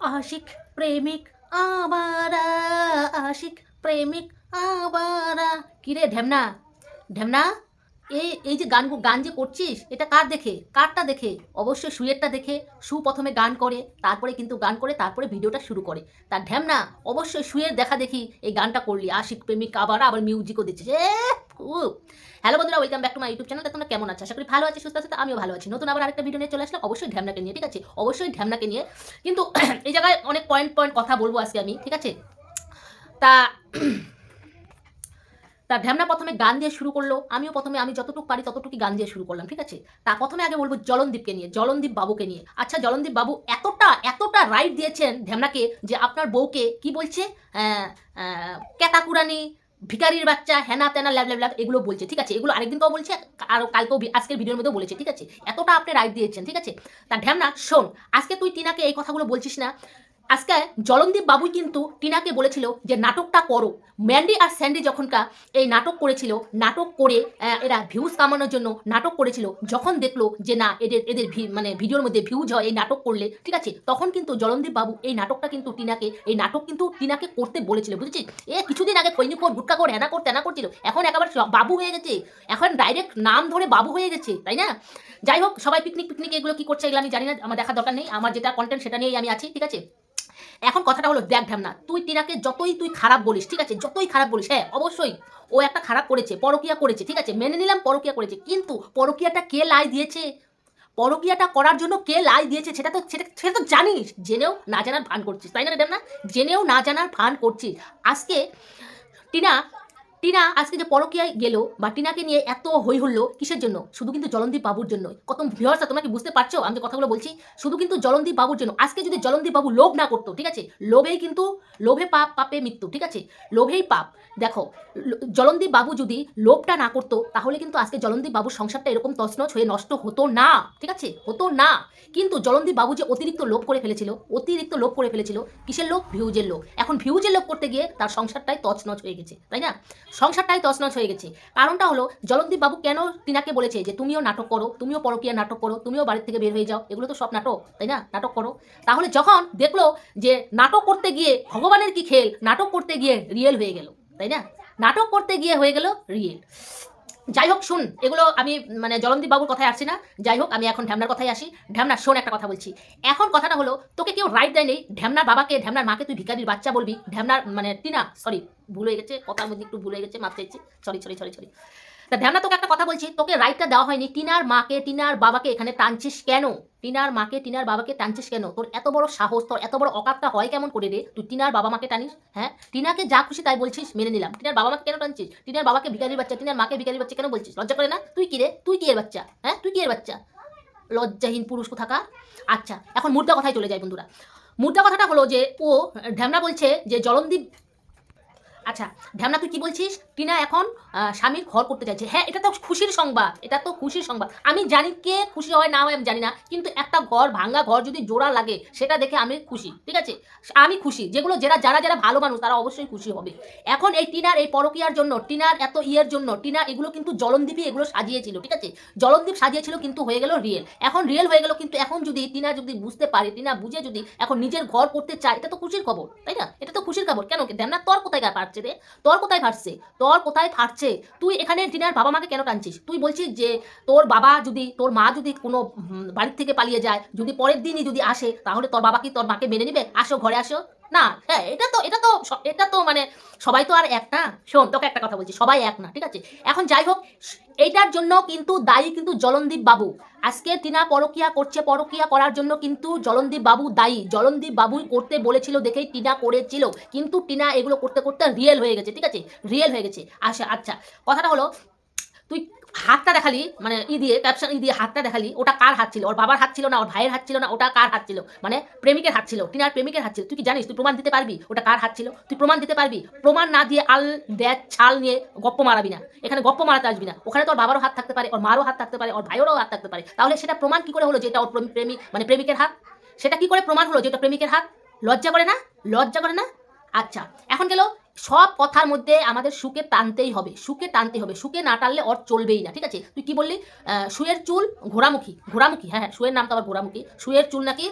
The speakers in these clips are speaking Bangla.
আশিক প্রেমিক আবারা, আশিক প্রেমিক আবারা। কিরে ঢেমনা ঢেমনা, এই এই যে গান গান যে করছিস, এটা কার দেখে? কারটা দেখে? অবশ্যই সুয়েরটা দেখে। সু প্রথমে গান করে, তারপরে কিন্তু গান করে, তারপরে ভিডিওটা শুরু করে। তার ঢ্যামনা অবশ্যই সুয়ের দেখা দেখি এই গানটা করলি। আশিক প্রেমিক আবার আবার মিউজিকও দিচ্ছিস হ্যালো বন্ধুরা welcome back to my YouTube channel তোমরা কেমন আছো? আশা করি ভালো আছে, সুস্থ আছে আমিও ভালো আছি। নতুন আবার আরেকটা ভিডিও নিয়ে চলে আসলাম। অবশ্যই ঢ্যামনাকে নিয়ে, ঠিক আছে? অবশ্যই ঢ্যামনাকে নিয়ে। কিন্তু এই জায়গায় অনেক পয়েন্ট পয়েন্ট কথা বলব আজকে আমি, ঠিক আছে? তা তা ঢ্যামনা প্রথমে গান দিয়ে শুরু করল। আমিও প্রথমে, আমি যতটুকু পারি ততটুকু গান দিয়ে শুরু করলাম, ঠিক আছে? তা প্রথমে আগে বলব জলনদীপকে নিয়ে, জলনদীপ বাবুকে নিয়ে। আচ্ছা জলনদীপ বাবু এতটা এতটা রাইট দিয়েছেন ঢ্যামনাকে যে আপনার বউকে কি বলছে? ক্যাতাকুরানি ভিকারির বাচ্চা হ্যানা ত্যানা ল্যাব ল্যাব ল্যাব, এগুলো বলছে, ঠিক আছে? এগুলো আরেকদিনকেও বলছে, আর কালকেও আজকের ভিডিওর মধ্যেও বলেছে, ঠিক আছে? এতটা আপনি রাইট দিয়েছেন, ঠিক আছে? তা ঢ্যামনা শোন, আজকে তুই টিনাকে এই কথাগুলো বলছিস না আজকে জলনদীপ বাবুই কিন্তু টিনাকে বলেছিল যে নাটকটা করো। ম্যান্ডি আর স্যান্ডি যখনকা এই নাটক করেছিল, নাটক করে এরা ভিউজ কামানোর জন্য নাটক করেছিল, যখন দেখল যে না, এদের এদের মানে ভিডিওর মধ্যে ভিউজ হয় এই নাটক করলে, ঠিক আছে? তখন কিন্তু জলনদীপ বাবু এই নাটকটা কিন্তু টিনাকে, এই নাটক কিন্তু টিনাকে করতে বলেছিল, বুঝেছিস? এ, কিছুদিন আগে খৈনি কর গুটকা কর হ্যানা কর, তেনা করছিল, এখন একেবারে বাবু হয়ে গেছে। এখন ডাইরেক্ট নাম ধরে বাবু হয়ে গেছে, তাই না? যাই হোক, সবাই পিকনিক পিকনিক এগুলো কি করছে এগুলো আমি জানি না, আমার দেখার দরকার নেই, আমার যেটা কন্টেন্ট সেটা নিয়েই আমি আছি, ঠিক আছে? এখন কথাটা হলো, দেখ ঢ্যামনা তুই তিনাকে যতই তুই খারাপ বলিস, ঠিক আছে? যতই খারাপ বলিস হ্যাঁ অবশ্যই ও একটা খারাপ করেছে, পরকিয়া করেছে, ঠিক আছে? মেনে নিলাম পরকিয়া করেছে, কিন্তু পরকিয়াটা কে লাই দিয়েছে? পরকিয়াটা করার জন্য কে লাই দিয়েছে সেটা তো, সেটা সেটা তো জানিস, জেনেও না জানার ভান করছিস, তাই না ঢ্যামনা জেনেও না জানার ভান করছিস। আজকে টিনা টিনা আজকে যে পরকিয়ায় গেল বা টিনাকে নিয়ে এত হই হল্লো কিসের জন্য? শুধু কিন্তু জলনদীপ বাবুর জন্য কত ভিউয়ার্স তোমরা কি বুঝতে পারছ? আমি যে কথাগুলো বলছি, শুধু কিন্তু জলনদীপ বাবুর জন্য। আজকে যদি জলনদীপ বাবু লোভ না করতো, ঠিক আছে? লোভেই কিন্তু, লোভে পাপ পাপে মৃত্যু, ঠিক আছে? লোভেই পাপ। দেখো জলনদীপ বাবু যদি লোভটা না করতো, তাহলে কিন্তু আজকে জলনদীপ বাবুর সংসারটা এরকম তছনছ হয়ে নষ্ট হতো না, ঠিক আছে? হতো না। কিন্তু জলনদীপ বাবু যে অতিরিক্ত লোভ করে ফেলেছিল, অতিরিক্ত লোভ করে ফেলেছিল, কিসের লোভ? ভিউজের লোভ। এখন ভিউজের লোভ করতে গিয়ে তার সংসারটাই তছনছ হয়ে গেছে, তাই না? সংসারটাই তছনছ হয়ে গেছে। কারণটা হলো জলনদীপ বাবু কেন টিনাকে বলেছে যে, তুমিও নাটক করো, তুমিও পরকীয়া নাটক করো, তুমিও বাড়ির থেকে বের হয়ে যাও, এগুলো তো সব নাটক, তাই না? নাটক করো। তাহলে যখন দেখল যে, নাটক করতে গিয়ে ভগবানের কি খেল, নাটক করতে গিয়ে রিয়েল হয়ে গেল, তাই না? নাটক করতে গিয়ে হয়ে গেল রিয়েল। যাই হোক, শুন, এগুলো আমি মানে জলনদীপ বাবুর কথায় আসছি না। যাই হোক, আমি এখন ঢ্যামনার কথায় আসি। ঢ্যামনা, শোন একটা কথা বলছি। এখন কথাটা হলো, তোকে কেউ রাইট দেয়নি, ঢ্যামনার বাবাকে, ঢ্যামনার মাকে তুই ভিখারির বাচ্চা বলবি। ঢ্যামনার মানে টিনা সরি ভুল হয়ে গেছে, কথার মধ্যে একটু ভুল হয়ে গেছে, মাপ চাইছি। সরি সরি সরি সরি তা ধ্যানা তোকে একটা কথা বলছি, তোকে রাইটটা দেওয়া হয়নি। টিনার মাকে, টিনার বাবাকে এখানে টানছিস কেন? টিনার মাকে, টিনার বাবাকে টানছিস কেন? তোর এত বড় সাহস, তোর এত বড় অকাতটা হয় কেমন করে রে? তুই টিনার বাবা মাকে টানিস হ্যাঁ? টিনাকে যা খুশি তাই বলছিস, মেনে নিলাম। টিনার বাবা মাকে কেন টানছিস? টিনার বাবাকে ভিকারির বাচ্চা, টিনার মাকে ভিকারির বাচ্চা কেন বলছিস? লজ্জা করে না? তুই কি রে? তুই কি এর বাচ্চা? হ্যাঁ? তুই কি এর বাচ্চা? লজ্জাহীন পুরুষ কোথাকা আচ্ছা এখন মুদ্রা কথায় চলে যায় বন্ধুরা। মুদ্রা কথাটা হলো যে, ও ঢ্যামনা বলছে যে, জলনদীপ আচ্ছা ধ্যামনা তুই কি বলছিস? টিনা এখন স্বামীর ঘর করতে চাইছে। হ্যাঁ এটা তো খুশির সংবাদ, এটা তো খুশির সংবাদ। আমি জানি কে খুশি হয় না হয় আমি জানি না, কিন্তু একটা ঘর, ভাঙ্গা ঘর যদি জোড়া লাগে, সেটা দেখে আমি খুশি, ঠিক আছে? আমি খুশি, যেগুলো যারা যারা যারা ভালো মানুষ, তারা অবশ্যই খুশি হবে। এখন এই টিনার, এই পরকিয়ার জন্য, টিনার এত ইয়ের জন্য, টিনা এগুলো কিন্তু জলনদীপই এগুলো সাজিয়েছিল, ঠিক আছে? জলনদীপ সাজিয়েছিল কিন্তু হয়ে গেল রিয়েল এখন রিয়েল হয়ে গেল কিন্তু এখন যদি টিনা যদি বুঝতে পারে, টিনা বুঝে যদি এখন নিজের ঘর করতে চায়, এটা তো খুশির খবর, তাই না? এটা তো খুশির খবর। কেন? দেন না তোর কোথায় পারছে রে? তোর কোথায় ফাটছে তোর কোথায় থাকছে? তুই এখানে টিনার বাবা মাকে কেন টানছিস? তুই বলছিস যে তোর বাবা যদি, তোর মা যদি কোনো বাড়ির থেকে পালিয়ে যায়, যদি পরের দিনই যদি আসে, তাহলে তোর বাবা কি তোর মাকে মেনে নেবে? আসো, ঘরে আসো। না হ্যাঁ এটা তো এটা তো এটা তো মানে সবাই তো আর এক না? শোন, তোকে একটা কথা বলছি, সবাই এক না, ঠিক আছে? এখন যাই হোক এইটার জন্য কিন্তু দায়ী কিন্তু জলনদীপ বাবু। আজকে টিনা পরকিয়া করছে, পরকিয়া করার জন্য কিন্তু জলনদীপ বাবু দায়ী। জলনদীপ বাবুই করতে বলেছিল দেখেই টিনা করেছিল। কিন্তু টিনা এগুলো করতে করতে রিয়েল হয়ে গেছে, ঠিক আছে? রিয়েল হয়ে গেছে। আচ্ছা আচ্ছা কথাটা হলো, তুই হাতটা দেখালি মানে ই দিয়ে ক্যাপশন ই দিয়ে হাতটা দেখালি, ওটা কার হাত ছিল? ওর বাবার হাত ছিল না, ওর ভাইয়ের হাত ছিল না, ওটা কার হাত ছিল? মানে প্রেমিকের হাত ছিল, টিনার প্রেমিকের হাত ছিল। তুই কি জানিস? তুই প্রমাণ দিতে পারবি ওটা কার হাত ছিল? তুই প্রমাণ দিতে পারবি? প্রমাণ না দিয়ে আল ব্যাগ ছাল নিয়ে গপ্প মারাবি না। এখানে গপ্প মারাতে আসবি না। ওখানে তোর বাবারও হাত থাকতে পারে, ওর মারও হাত থাকতে পারে, ওর ভাইয়েরও হাত থাকতে পারে। তাহলে সেটা প্রমাণ কি করে হলো যে এটা ওর প্রেমিক মানে প্রেমিকের হাত? সেটা কি করে প্রমাণ হলো যে এটা প্রেমিকের হাত? লজ্জা করে না? লজ্জা করে না? আচ্ছা এখন গেল সব কথার মধ্যে আমাদের সুখে টানতেই হবে, সুখে টানতে হবে, সুখে না টানলে অর চলবেই না, ঠিক আছে? তুই কি বললি? শুয়ের চুল ঘোড়ামুখী ঘোড়ামুখী হ্যাঁ হ্যাঁ শুয়ের নাম তো আবার ঘোড়ামুখী শুয়ের চুল নাকি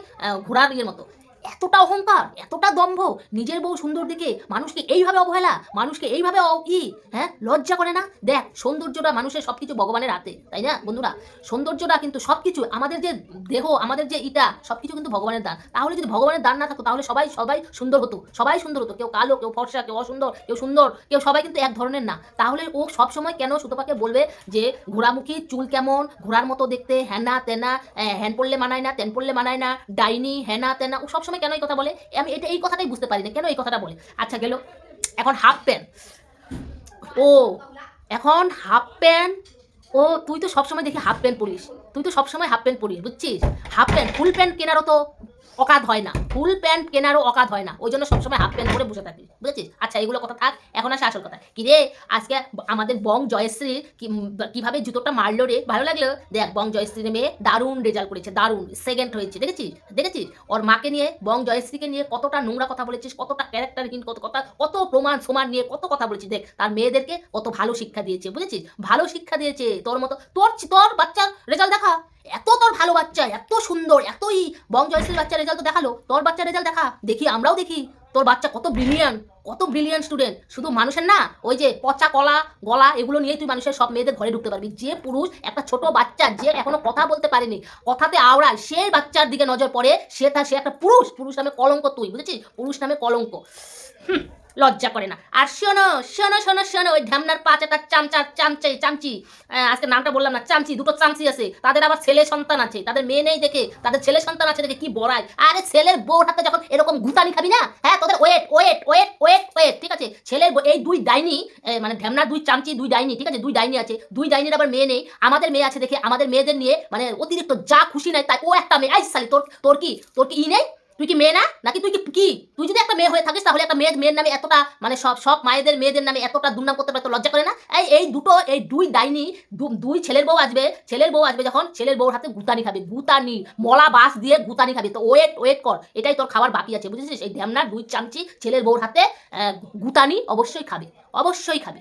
ঘোড়ার ইয়ের মতো। এতটা অহংকার, এতটা দম্ভ, নিজের বউ সুন্দর দেখে মানুষকে এইভাবে অবহেলা, মানুষকে এইভাবে ই হ্যাঁ লজ্জা করে না? দেখ, সৌন্দর্যটা মানুষের সবকিছু ভগবানের হাতে, তাই না, বন্ধুরা? সৌন্দর্যটা কিন্তু সবকিছু, আমাদের যে দেহ, আমাদের যে ইটা, সবকিছু কিন্তু ভগবানের দান। তাহলে যদি ভগবানের দান না থাকতো, তাহলে সবাই সবাই সুন্দর হতো, সবাই সুন্দর হতো। কেউ কালো, কেউ ফর্সা, কেউ অসুন্দর, কেউ সুন্দর, কেউ সবাই কিন্তু এক ধরনের না। তাহলে ও সবসময় কেন সুতপাকে বলবে যে, ঘোড়ামুখী, চুল কেমন, ঘোড়ার মতো দেখতে হ্যানা তেনা হ্যান পড়লে মানায় না, তেন পড়লে মানায় না, ডাইনি হ্যানা তেনা, ও সবসময় কেন এই কথা বলে? আমি এটা এই কথাটাই বুঝতে পারি না, কেন এই কথাটা বলে? আচ্ছা গেল। এখন হাফ প্যান্ট ও, এখন হাফ প্যান্ট ও, তুই তো সবসময় দেখি হাফ প্যান্ট পরিস তুই তো সবসময় হাফ প্যান্ট পরিস বুঝছিস? হাফ প্যান্ট ফুল প্যান্ট কেনারও তো অকাত হয় না। ফুল প্যান্ট কেনারও অকাত হয় না। ওই জন্য সবসময় হাফ প্যান্ট পরে বসে থাকিস বুঝেছিস? আচ্ছা এগুলো কথা থাক, এখন আসে আসল কথা। কি রে, আজকে আমাদের বং জয়শ্রী কীভাবে জুতোটা মারলো রে? ভালো লাগল? দেখ, বং জয়শ্রীর মেয়ে দারুণ রেজাল্ট করেছে, দারুণ সেকেন্ড হয়েছে, দেখেছিস? দেখেছিস? ওর মাকে নিয়ে, বং জয়শ্রীকে নিয়ে কতটা নোংরা কথা বলেছিস, কতটা ক্যারেক্টারহীন কত কথা, কত প্রমাণ সমান নিয়ে কত কথা বলেছিস। দেখ, তার মেয়েদেরকে কত ভালো শিক্ষা দিয়েছে, বুঝেছিস? ভালো শিক্ষা দিয়েছে, তোর মতো, তোর তোর বাচ্চার রেজাল্ট দেখা। এত তোর ভালো বাচ্চা এত সুন্দর এতই বং জয়শ্রীর বাচ্চার রেজাল্ট তো দেখাল তোর বাচ্চা রেজাল্ট দেখা দেখি আমরাও দেখি। তোর বাচ্চা কত ব্রিলিয়ান্ট কত ব্রিলিয়ান্ট স্টুডেন্ট শুধু মানুষের না ওই যে পচা কলা গলা এগুলো নিয়েই তুই মানুষের সব মেয়েদের ঘরে ঢুকতে পারবি। যে পুরুষ একটা ছোট বাচ্চা যে এখনও কথা বলতে পারেনি কথাতে আওড়ায় সেই বাচ্চার দিকে নজর পড়ে সে তার সে একটা পুরুষ পুরুষ নামে কলঙ্ক তুই বুঝেছিস? পুরুষ নামে কলঙ্ক। হুম, লজ্জা করে না। আর শোনো শোনো শোনো শোনো, ওই ঢ্যামনার পাঁচ একটা চামচা, চামচে, চামচি। আজকে নামটা বললাম না, চামচি, দুটো চামচি আছে। তাদের আবার ছেলে সন্তান আছে, তাদের মেয়ে নেই দেখে, তাদের ছেলে সন্তান আছে দেখে কি বড়ায় আরে ছেলের বউ হাতে যখন এরকম গুতানি খাবি না হ্যাঁ তোদের wait wait wait wait wait, ঠিক আছে? ছেলের এই দুই ডাইনি মানে ঢ্যামনার দুই চামচি, দুই ডাইনি, ঠিক আছে? দুই ডাইনি আছে, দুই ডাইনির আবার মেয়ে নেই, আমাদের মেয়ে আছে দেখে, আমাদের মেয়েদের নিয়ে মানে অতিরিক্ত যা খুশি নাই, তাই ও একটা মেয়ে, আইস সালি তোর তোর কি তোর কি ই নেই? তুই কি মেয়ে না? নাকি তুই কি কি? তুই যদি একটা মেয়ে হয়ে থাকিস, তাহলে একটা মেয়ের মেয়ের নামে এতটা মানে সব সব মায়েদের, মেয়েদের নামে এতটা দুর্নাম করতে পারে তো লজ্জা করে না? এই এই দুটো, এই দুই ডাইনি দুই ছেলের বউ আসবে, ছেলের বউ আসবে যখন, ছেলের বউর হাতে গুতানি খাবে, গুতানি, মলা বাস দিয়ে গুতানি খাবে। তো ওয়েট ওয়েট কর, এটাই তোর খাবার বাকি আছে, বুঝেছিস? এই ঢ্যামনার দুই চামচি ছেলের বউর হাতে গুতানি অবশ্যই খাবে অবশ্যই খাবে।